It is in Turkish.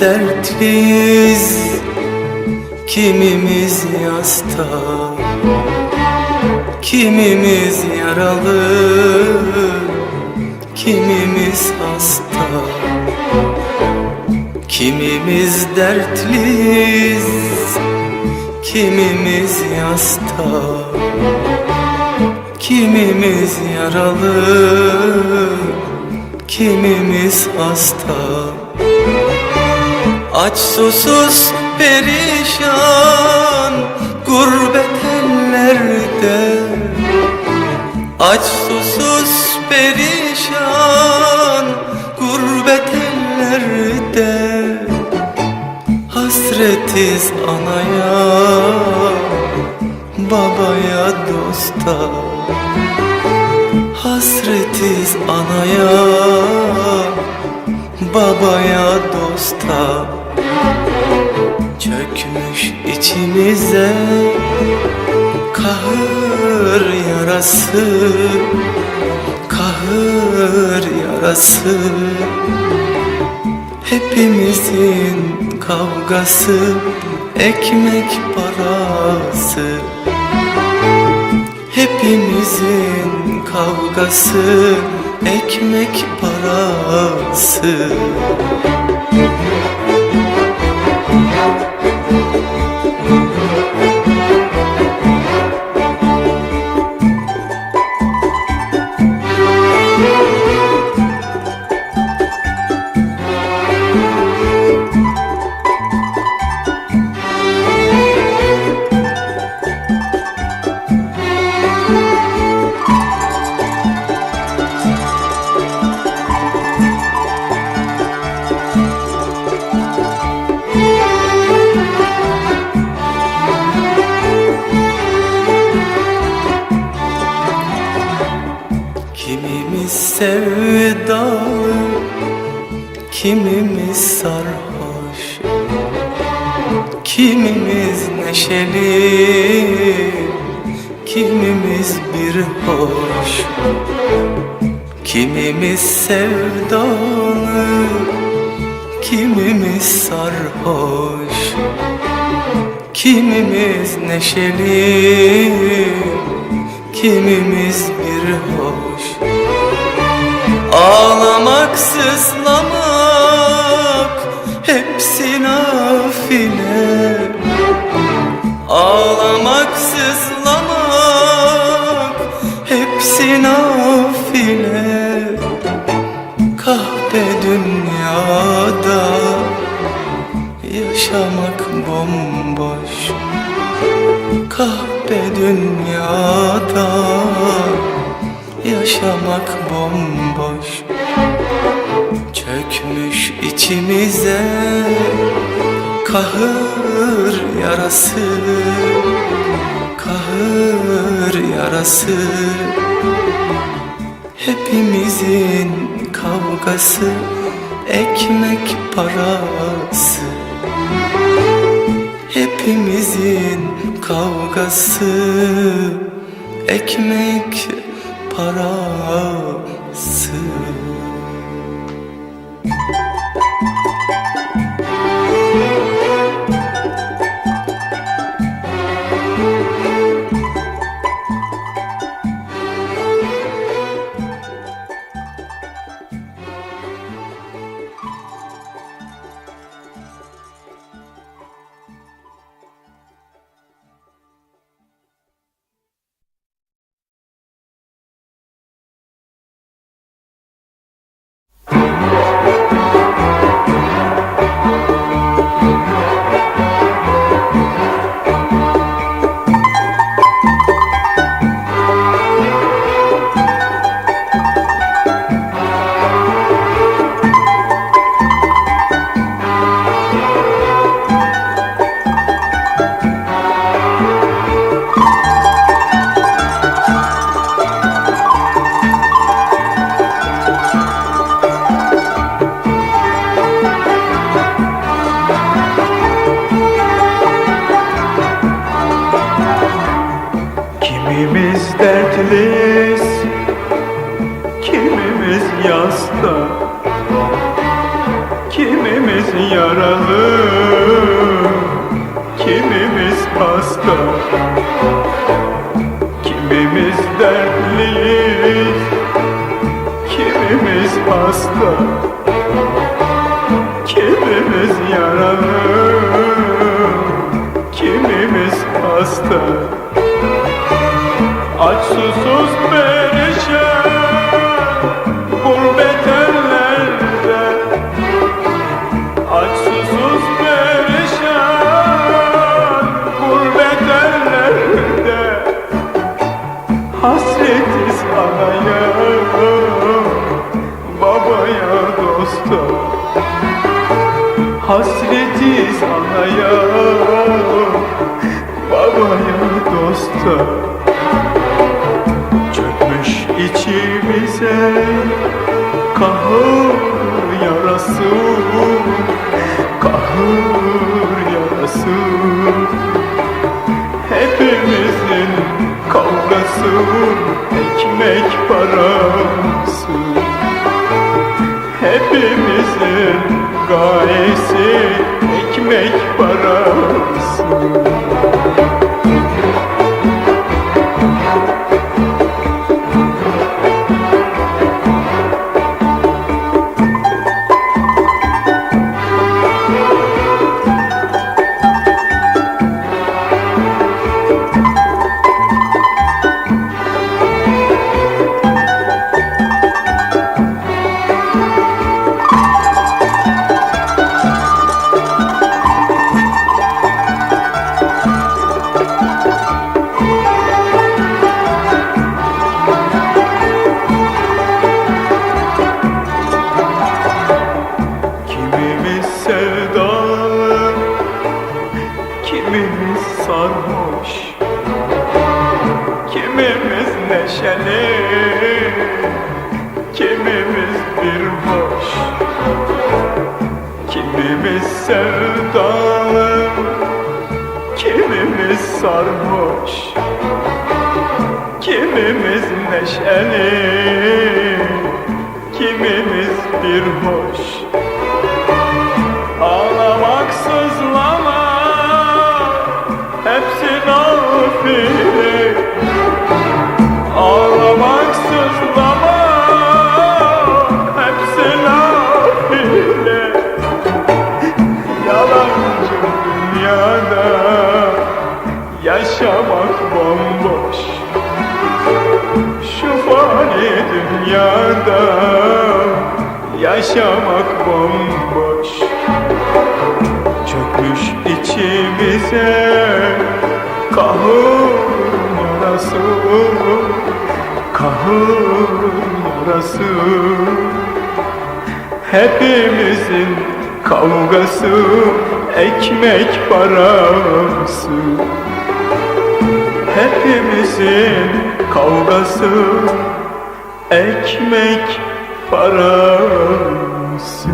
dertliyiz. Kimimiz yasta? Kimimiz yaralı? Kimimiz hasta? Kimimiz dertliyiz? Kimimiz yasta? Kimimiz yaralı? Kimimiz hasta Aç susuz perişan Gurbet ellerde. Aç susuz perişan Gurbet ellerde. Hasretiz anaya Babaya dosta. Hasretiz anaya Babaya dosta Çökmüş içimize Kahır yarası Kahır yarası. Hepimizin kavgası Ekmek parası. Hepimizin kavgası Ekmek parası sevdalı Kimimiz sarhoş Kimimiz neşeli Kimimiz bir hoş Kimimiz sevdalı Kimimiz sarhoş Kimimiz neşeli Kimimiz bir hoş Ağlamak, sızlamak Hepsi nafile. Ağlamak, sızlamak Hepsi nafile. Kahpe dünyada Yaşamak bomboş. Kahpe dünyada Yaşamak bomboş. Çökmüş içimize Kahır yarası. Kahır yarası. Hepimizin kavgası Ekmek parası. Hepimizin kavgası Ekmek parası Kimimiz dertliyiz, kimimiz yasta, kimimiz yaralı Kimimiz hasta Kimimiz dertliyiz Kimimiz hasta anaya Babaya dosta Çökmüş içimize Kahır yarası Kahır yarası. Hepimizin kavgası Ekmek parası Hepimizin gayesi Ekmek parası sarhoş Kimimiz neşeli, kimimiz bir boş. Kimimiz sevdalı, kimimiz sarhoş. Kimimiz neşeli, kimimiz bir hoş dünyada Yaşamak bomboş. Çökmüş içimize Kahır yarası Kahır yarası. Hepimizin kavgası Ekmek parası. Hepimizin kavgası Ekmek parası